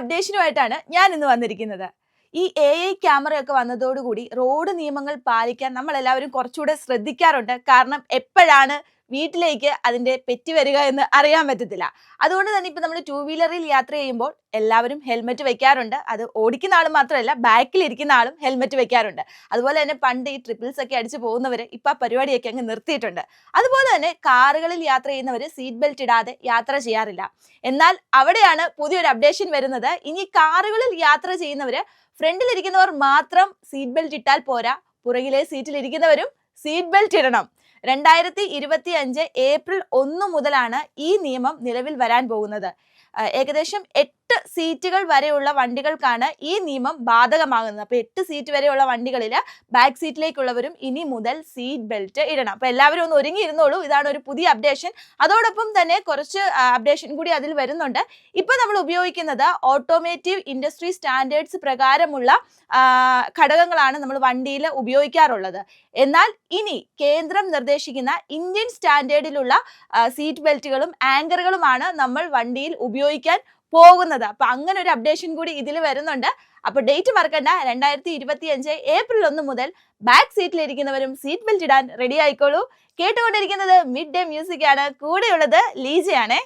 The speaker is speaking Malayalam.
അപ്ഡേഷനുമായിട്ടാണ് ഞാൻ ഇന്ന് വന്നിരിക്കുന്നത്. ഈ എ ഐ ക്യാമറയൊക്കെ വന്നതോടുകൂടി റോഡ് നിയമങ്ങൾ പാലിക്കാൻ നമ്മൾ എല്ലാവരും കുറച്ചുകൂടെ ശ്രദ്ധിക്കാറുണ്ട്. കാരണം എപ്പോഴാണ് വീട്ടിലേക്ക് അതിന്റെ പെറ്റി വരിക എന്ന് അറിയാൻ പറ്റത്തില്ല. അതുകൊണ്ട് തന്നെ ഇപ്പം നമ്മൾ ടൂ വീലറിൽ യാത്ര ചെയ്യുമ്പോൾ എല്ലാവരും ഹെൽമെറ്റ് വെക്കാറുണ്ട്. അത് ഓടിക്കുന്ന ആളും മാത്രമല്ല ബാക്കിൽ ഇരിക്കുന്ന ആളും ഹെൽമെറ്റ് വെക്കാറുണ്ട്. അതുപോലെ തന്നെ പണ്ട് ഈ ട്രിപ്പിൾസ് ഒക്കെ അടിച്ച് പോകുന്നവർ ഇപ്പം പരിപാടിയൊക്കെ അങ്ങ് നിർത്തിയിട്ടുണ്ട്. അതുപോലെ തന്നെ കാറുകളിൽ യാത്ര ചെയ്യുന്നവർ സീറ്റ് ബെൽറ്റ് ഇടാതെ യാത്ര ചെയ്യാറില്ല. എന്നാൽ അവിടെയാണ് പുതിയൊരു അപ്ഡേഷൻ വരുന്നത്. ഇനി കാറുകളിൽ യാത്ര ചെയ്യുന്നവർ ഫ്രണ്ടിലിരിക്കുന്നവർ മാത്രം സീറ്റ് ബെൽറ്റ് ഇട്ടാൽ പോരാ. പുറകിലെ സീറ്റിലിരിക്കുന്നവരും സീറ്റ് ബെൽറ്റ് ഇടണം. രണ്ടായിരത്തി ഇരുപത്തി അഞ്ച് ഏപ്രിൽ ഒന്ന് മുതലാണ് ഈ നിയമം നിലവിൽ വരാൻ പോകുന്നത്. ഏകദേശം എട്ട് സീറ്റുകൾ വരെയുള്ള വണ്ടികൾക്കാണ് ഈ നിയമം ബാധകമാകുന്നത്. അപ്പൊ എട്ട് സീറ്റ് വരെയുള്ള വണ്ടികളിൽ ബാക്ക് സീറ്റിലേക്കുള്ളവരും ഇനി മുതൽ സീറ്റ് ബെൽറ്റ് ഇടണം. അപ്പൊ എല്ലാവരും ഒന്ന് ഒരുങ്ങിയിരുന്നോളൂ. ഇതാണ് ഒരു പുതിയ അപ്ഡേഷൻ അതോടൊപ്പം തന്നെ കുറച്ച് അപ്ഡേഷൻ കൂടി അതിൽ വരുന്നുണ്ട്. ഇപ്പൊ നമ്മൾ ഉപയോഗിക്കുന്നത് ഓട്ടോമേറ്റീവ് ഇൻഡസ്ട്രി സ്റ്റാൻഡേർഡ്സ് പ്രകാരമുള്ള ഘടകങ്ങളാണ് നമ്മൾ വണ്ടിയിൽ ഉപയോഗിക്കാറുള്ളത്. എന്നാൽ ഇനി കേന്ദ്രം നിർദ്ദേശിക്കുന്ന ഇന്ത്യൻ സ്റ്റാൻഡേർഡിലുള്ള സീറ്റ് ബെൽറ്റുകളും ആങ്കറുകളുമാണ് നമ്മൾ വണ്ടിയിൽ ഉപയോഗിക്കാൻ പോകുന്നത്. അപ്പൊ അങ്ങനെ ഒരു അപ്ഡേഷൻ കൂടി ഇതിൽ വരുന്നുണ്ട്. അപ്പൊ ഡേറ്റ് മറക്കണ്ട. രണ്ടായിരത്തി ഇരുപത്തി അഞ്ച് ഏപ്രിൽ ഒന്ന് മുതൽ ബാക്ക് സീറ്റിൽ ഇരിക്കുന്നവരും സീറ്റ് ബെൽറ്റ് ഇടാൻ റെഡി ആയിക്കോളൂ. കേട്ടുകൊണ്ടിരിക്കുന്നത് മിഡ് ഡേ മ്യൂസിക് ആണ്. കൂടെയുള്ളത് ലീജയാണ്.